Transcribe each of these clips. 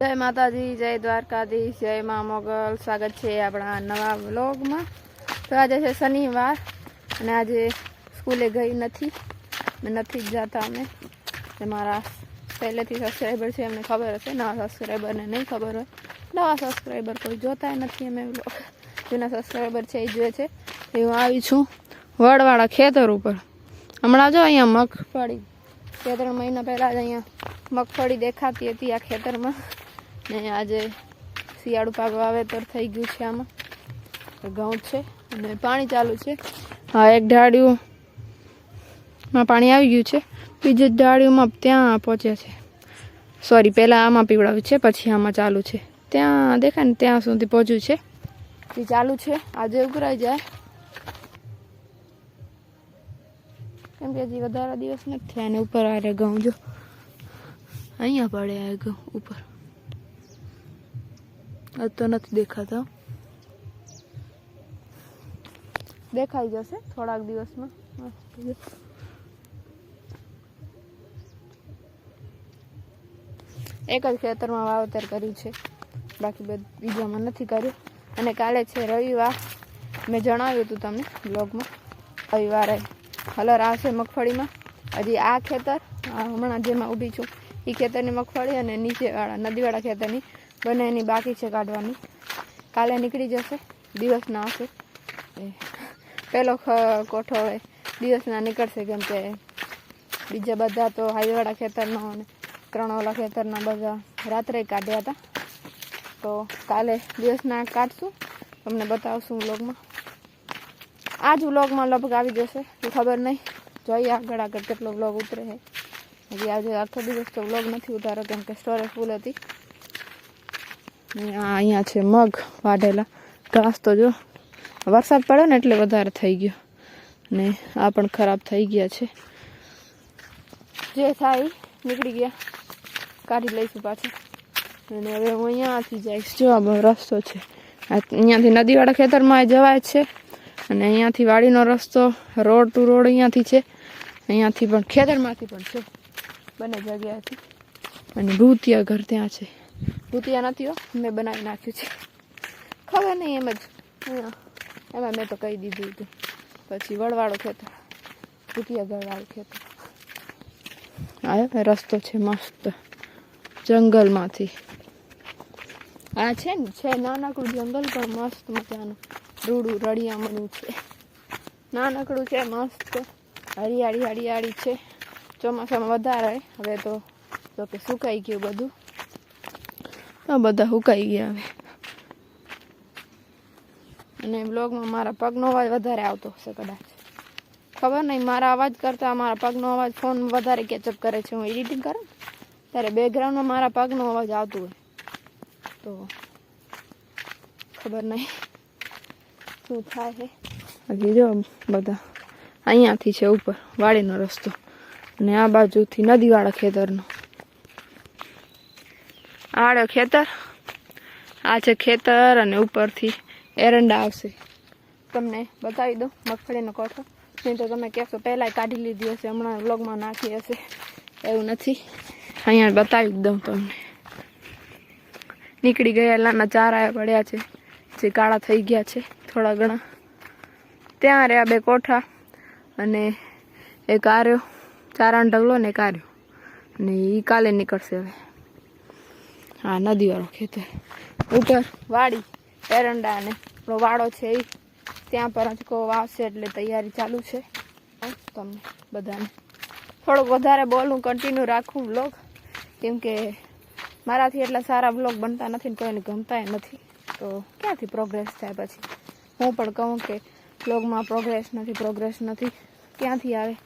જય માતાજી, જય દ્વારકાધીશ, જય મા મોગલ. સ્વાગત છે આપણા નવા વ્લોગમાં. તો આજે છે શનિવાર અને આજે સ્કૂલે ગઈ નથી. નથી જ જતા અમે. મારા પહેલેથી સબસ્ક્રાઈબર છે, એમને ખબર હશે. નવા સબસ્ક્રાઈબરને નહીં ખબર હોય. નવા સબસ્ક્રાઈબર કોઈ જોતા નથી અમે જૂના સબસ્ક્રાઈબર છે એ જોઈએ છે. એ હું આવી છું વડવાળા ખેતર ઉપર. હમણાં જો અહીંયા મગફળી. બે, ત્રણ મહિના પહેલાં જ અહીંયા મગફળી દેખાતી હતી આ ખેતરમાં. ને આજે શિયાળુ પાક વાવેતર થઈ ગયું છે આમાં. ઘઉં છે અને પાણી ચાલુ છે. હા, એક ઢાળિયુંમાં પાણી આવી ગયું છે. બીજું ઢાળિયુંમાં ત્યાં પહોંચ્યા છે. સોરી પહેલાં આમાં પીવડાવ્યું છે, પછી આમાં ચાલુ છે. ત્યાં દેખાય ને, ત્યાં સુધી પહોંચ્યું છે. એ ચાલુ છે, આજે ઉઘરાઈ જાય. કેમ કે હજી વધારે દિવસ નથી થયા અને ઉપર આ ઘઉં, જો. અહીંયા પડે આ ઘઉં, ઉપર. તો નથી દેખાતા. દેખાઈ જશે થોડાક દિવસમાં. એક જ ખેતરમાં વાવતર કર્યું છે. બાકી બધ બીજામાં નથી કર્યું. અને કાલે છે રવિવાર. મેં જણાવ્યું હતું તમને બ્લોગમાં. રવિવારે. કલર આવશે મગફળીમાં. હજી આ ખેતર હમણાં જેમાં ઊભી છું. એ ખેતરની મગફળી અને નીચેવાળા નદીવાળા ખેતરની બંને એની બાકી છે કાઢવાની. કાલે નીકળી જશે દિવસના હશે. પહેલો કોઠો હવે દિવસના નીકળશે કેમ કે બીજા બધા તો હાઈવાળા ખેતરનો અને ત્રણવાળા ખેતરના બધા રાત્રે કાઢ્યા હતા. તો કાલે દિવસના કાઢશું. તમને બતાવશું વ્લોગમાં. આ જ વ્લોગમાં લગભગ આવી જશે. ખબર નહીં. જોઈએ આગળ આગળ કેટલો વ્લોગ ઉતરે છે. હજી આજે આખો દિવસ તો વ્લોગ નથી ઉતારો કેમ કે સ્ટોરેજ ફૂલ હતી. અહીંયા છે મગ વાઢેલા. ઘાસ તો જો વરસાદ પડ્યો ને એટલે વધારે થઈ ગયો. ને આ પણ ખરાબ થઈ ગયા છે. જે થાય નીકળી ગયા. કાઢી લઈશું પાછું. અને હવે હું અહીંયાથી જઈશ. જો આ રસ્તો છે. અહીંયાથી નદીવાળા ખેતરમાં જવાય છે. અને અહીંયાથી વાડીનો રસ્તો, રોડ ટુ રોડ અહીંયાથી છે. અહીંયાથી પણ ખેતરમાંથી પણ છે. બંને જગ્યાએથી. અને ભૂતિયા ઘર ત્યાં છે. ભૂતિયા નથી હો મેં બનાવી નાખ્યું છે. ખબર નહીં એમ જ. એમાં મેં તો કહી દીધું હતું. પછી વળવાળો ખેતર ભૂતિયા ઘરવાળો ખેતર આ રસ્તો છે મસ્ત. જંગલમાંથી. આ છે ને છે નાનકડું જંગલ પણ મસ્ત મજાનું. રૂડું રળિયામણું છે. નાનકડું છે મસ્ત. હરિયાળી હરિયાળી છે. ચોમાસામાં વધારે, હવે તો તો કે સુકાઈ ગયું બધું. આ બધા સુકાઈ ગયા હવે. અને બ્લોગમાં મારા પગનો અવાજ વધારે આવતો હશે કદાચ. ખબર નહીં, મારા અવાજ કરતાં મારા પગનો અવાજ ફોન વધારે કેચઅપ કરે છે, હું એડિટિંગ કરું ત્યારે બેકગ્રાઉન્ડમાં મારા પગનો અવાજ આવતો હોય. તો, ખબર નહીં શું થાય છે હજી જો બધા અહીંયાથી છે ઉપર, વાડીનો રસ્તો. અને આ બાજુથી નદીવાળા ખેતરનો. આડે ખેતર, આ છે ખેતર અને ઉપરથી એરંડા આવશે. તમને બતાવી દઉં મગફળીનો કોઠો. નહીં તો તમે કહેશો પહેલાંય કાઢી લીધી હશે, હમણાં વ્લોગમાં નાખી હશે. એવું નથી. અહીંયા બતાવી દઉં તમને. નીકળી ગયેલાના ચારા પડ્યા છે. જે કાળા થઈ ગયા છે, થોડા ઘણા. ત્યાં રહ્યા બે કોઠા અને એક આર્યો. ચારાનો ઢગલો ને કાઢ્યો. ને એ કાલે નીકળશે હવે. હા નદીવાળો ખેતર. ઉપર વાડી, એરંડા અને વાડો છે એ ત્યાં પર હજકો વાવશે એટલે તૈયારી ચાલુ છે. તમને બધાને થોડુંક વધારે બોલું કન્ટિન્યુ રાખું વ્લોગ કેમ કે મારાથી એટલા સારા બ્લોગ બનતા નથી ને કોઈને ગમતા નથી. તો ક્યાંથી પ્રોગ્રેસ થાય પછી? હું પણ કહું કે બ્લોગમાં પ્રોગ્રેસ નથી પ્રોગ્રેસ નથી. ક્યાંથી આવે?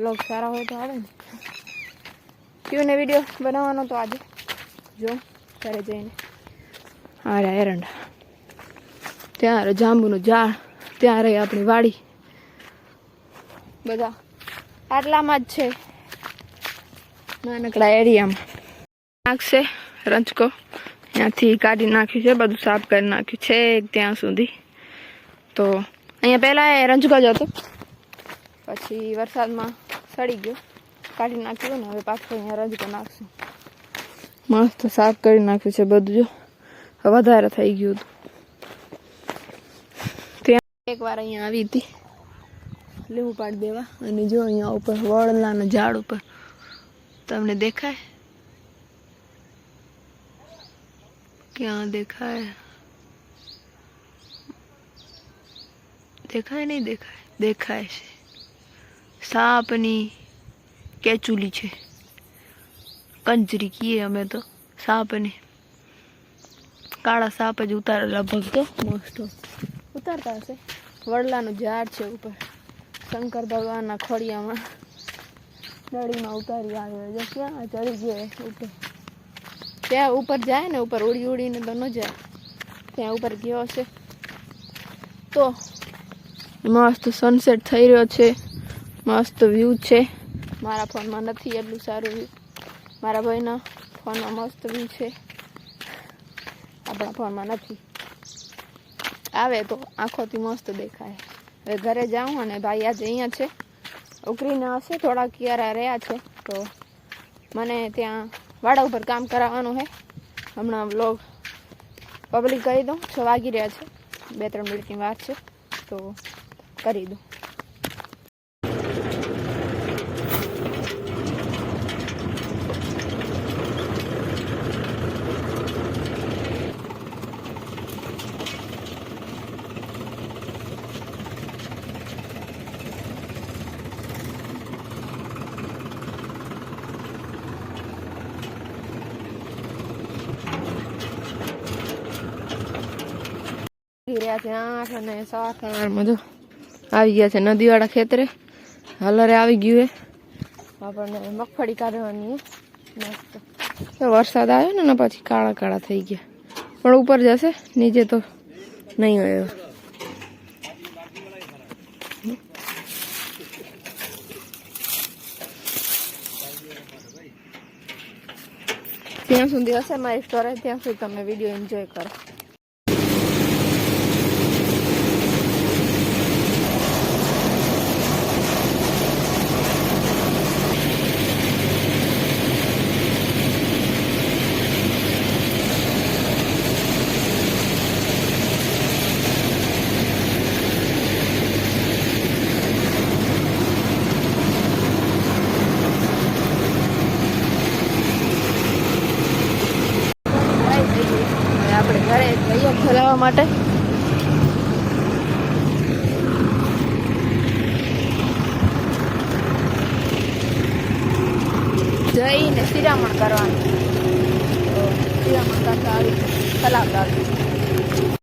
બ્લોગ સારા હોય તો આવે ને. ક્યુને વીડિયો બનાવવાનો તો આજે. જો, ઘરે જઈને. આ રહ્યા એરંડા. ત્યાં રહે જાંબુનું ઝાડ, ત્યાં રહી આપણી વાડી. બધા આટલામાં જ છે. નાનકડા એરિયામાં. નાખશે રંચકો ત્યાંથી કાઢી નાખ્યું છે, બધું સાફ કરી નાખ્યું છે ત્યાં સુધી. તો અહીંયા પહેલાં રંજકો જ હતો. પછી વરસાદમાં સડી ગયો. કાઢી નાખ્યું ને હવે પાછું અહીંયા રજકો નાખશું. મસ્ત શાક કરી નાખ્યું છે બધું જો. વધારે થઈ ગયું હતું. ત્યાં એક વાર અહીંયા આવી હતી. લીંબુ પાડી દેવા. અને જો અહીંયા ઉપર વડલાના ઝાડ ઉપર તમને દેખાય? ક્યાં દેખાય? દેખાય નહીં દેખાય? દેખાય છે. સાપની કેચુલી છે. કંજરી કીએ અમે તો સાપની કાળા સાપ જ ઉતારે લગભગ તો મોસ્ટ ઉતારતા હશે. વડલાનું ઝાડ છે ઉપર. શંકર ભગવાનના ખોડિયામાં નળીમાં ઉતારી આવ્યો છે. ક્યાં? ચડી ગયો ઉપર. ત્યાં ઉપર જાય ને, ઉપર ઉડી ઉડીને તો ન જાય. ત્યાં ઉપર ગયો છે તો મસ્ત સનસેટ થઈ રહ્યો છે. મસ્ત વ્યૂ છે. મારા ફોનમાં નથી એટલું સારું વ્યૂ મારા ભાઈના ફોનમાં મસ્ત વ્યૂ છે. આપણા ફોનમાં નથી. આવે તો આંખોથી મસ્ત દેખાય. હવે ઘરે જાઉં અને ભાઈ આજે અહીંયા છે. ઉકરીને હશે, થોડાક કિયારા રહ્યા છે. તો મને ત્યાં વાડા ઉપર કામ કરાવવાનું છે હમણાં બ્લોગ પબ્લિક કરી દઉં. છ વાગી રહ્યા છે. બે ત્રણ મિનિટની વાત છે. તો કરી દઉં. રહ્યા છે અને સાત જો આવી ગયા છે નદીવાળા ખેતરે. હલરે આવી ગયું એ આપણને મગફળી કાઢવાની છે મસ્ત. વરસાદ આવ્યો ને ને પછી કાળા કાળા થઈ ગયા. પણ ઉપર જશે, નીચે તો નહીં હોય ત્યાં સુધી હશે મારી સ્ટોરેજ ત્યાં સુધી તમે વીડિયો એન્જોય કરો હવે આપણે ઘરે જઈએ ખોલાવવા માટે? જઈને શિરામણ કરવાનું. શિરામણ કરતા આવી ખલાવતા આવી.